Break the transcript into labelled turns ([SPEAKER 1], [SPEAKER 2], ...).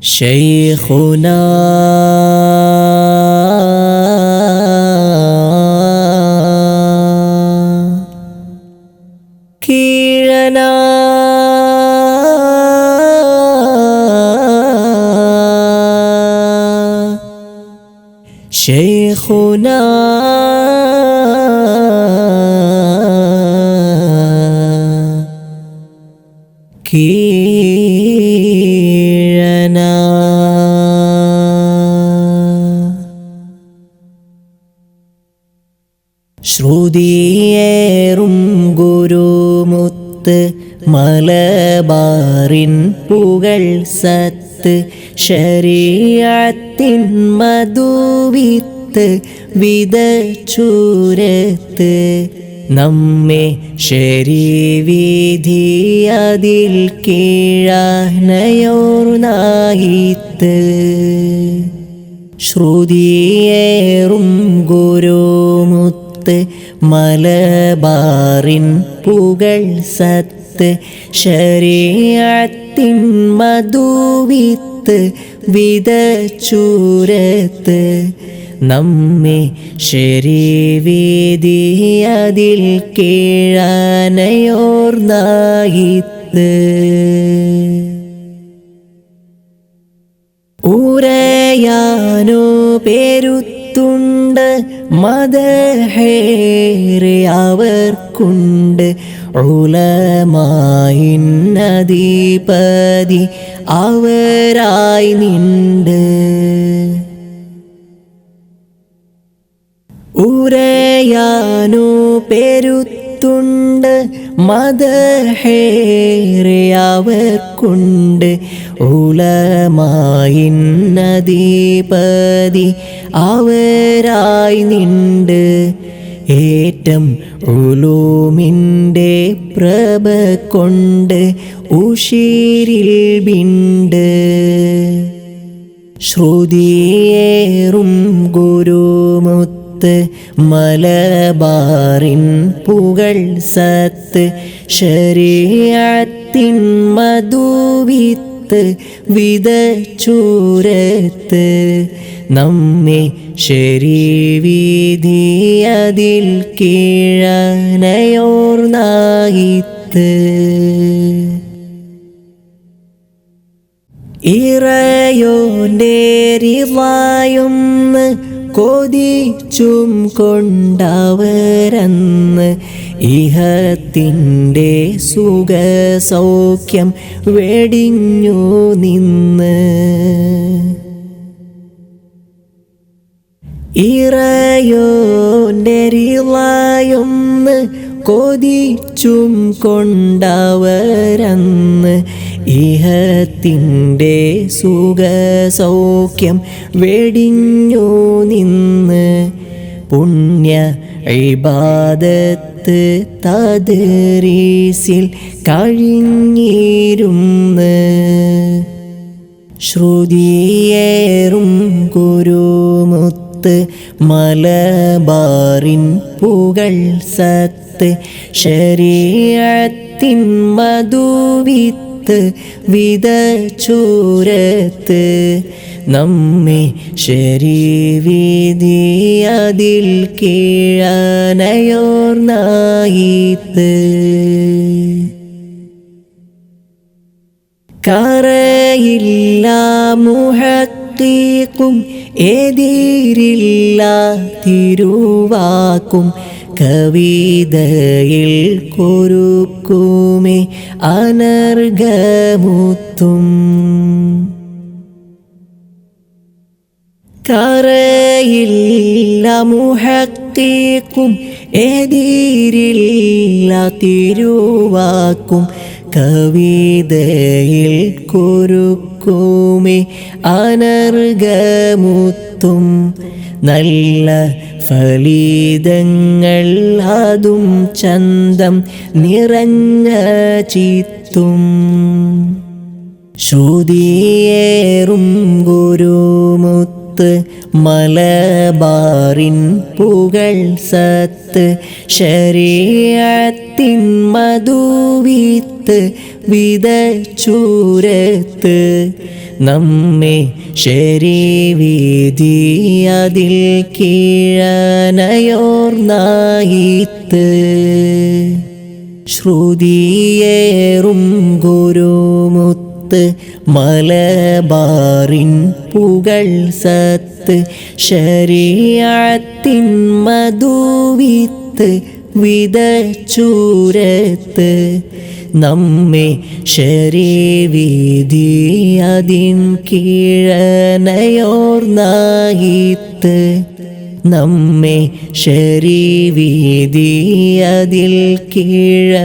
[SPEAKER 1] شيخنا. كيرنا شيخنا. كيرنا ശ്രുതിയേറും ഗുരുമുത്ത് മലബാറിൻ പുകൾ സത്ത് ശരീരത്തിൻ മധുവിത്ത് വിതച്ചൂരത്ത് നമ്മെ ശരീവിധി അതിൽ കീഴാനയോർനായിത്ത് ശ്രുതിയേറും ഗുരുമുത്ത് മലബാറിൻ പുകൾ സത്ത് ശരീരത്തിൻ മധുവിത്ത് വിതച്ചൂരത്ത് നമ്മെ ശരീവേദി അതിൽ കീഴാനയോർന്നായിത്ത്. ഉരയാനോ പേരുത്തുണ്ട് മതഹേറെ അവർക്കുണ്ട്. നദീപതി അവരായി നിണ്ട്. ഉരയാനോ പെരുത്തുണ്ട് മതഹേറെ അവർക്കുണ്ട്. ഉലമായിന്നതിപതി അവരായി നിണ്ട്. ഏറ്റം ഉലൂമിന്റെ പ്രഭ കൊണ്ട് ഉഷീരിൽ ബിണ്ട്. ശ്രുതിയേറും ഗുരുമുത്ത് മലബാറിൻ പുകൾ സത്ത്. ശരീരത്തിൻ മധുവിത്ത് വിതച്ചൂരത്ത് നമ്മെ ശരീവീതി അതിൽ കീഴനയോർന്നായിത്ത് കീഴനയോർനായിത്ത് ഇറയോണ്ടേരിവായൊന്ന് കൊതിച്ചും കൊണ്ടവരന്ന് ഇഹത്തിന്റെ സുഖസൗഖ്യം വെടിഞ്ഞു നിന്ന്. ഇറയോണ്ടരിളായൊന്ന് കൊതിച്ചും കൊണ്ടവരന്ന് ഇഹത്തിന്റെ സുഖസൗഖ്യം വെടിഞ്ഞു നിന്ന് പുണ്യ ഇബാദത്ത് തദരീസിൽ കഴിഞ്ഞിരുന്ന്. ശ്രുതിയേറും ഗുരുമുത്ത് മലബാറിൻ പുകൾ സത്ത് ശരീരത്തിൻ മധുവിത്ത് വിതച്ചൂരത്ത് നമ്മെ ശരീവീതി അതിൽ കീഴാനയോർന്നായിത്ത്. കറയില്ല മുഹത്തീക്കും എതിരില്ല തിരുവാക്കും. കവിതയിൽ കൊരുക്കുമേ അനർഗമുത്തും കറയില്ല മുഹത്തീക്കും എതിരില്ല തിരുവാക്കും. കവിതയിൽ കുരുക്കുമേ അനർഗമുത്തും നല്ല ഫലിതങ്ങൾ അതും ചന്തം നിറഞ്ഞ ചിത്തും. ശ്രുതിയേറും ഗുരുമുത്ത് മലബാറിൻ പുകൾ സത്ത് ശരീരത്തിൻ മധുവിത്ത് വിതച്ചൂരത്ത് നമ്മെ ശരീവീതി അതിൽ കീഴനയോർന്നായിത്ത്. ശ്രുതിയേറും ഗുരുമുത്ത് മലബാറിൻ പുകൾ സത്ത് ശരീരത്തിൻ മധുവിത്ത് വിതച്ചൂരത്ത് നമ്മെ ശരീവിധി അതിൻ കീഴനയോർന്നായിത്ത് നമ്മെ ശരീവീതിയതിൽ കീഴനയോർന്നായിത്ത്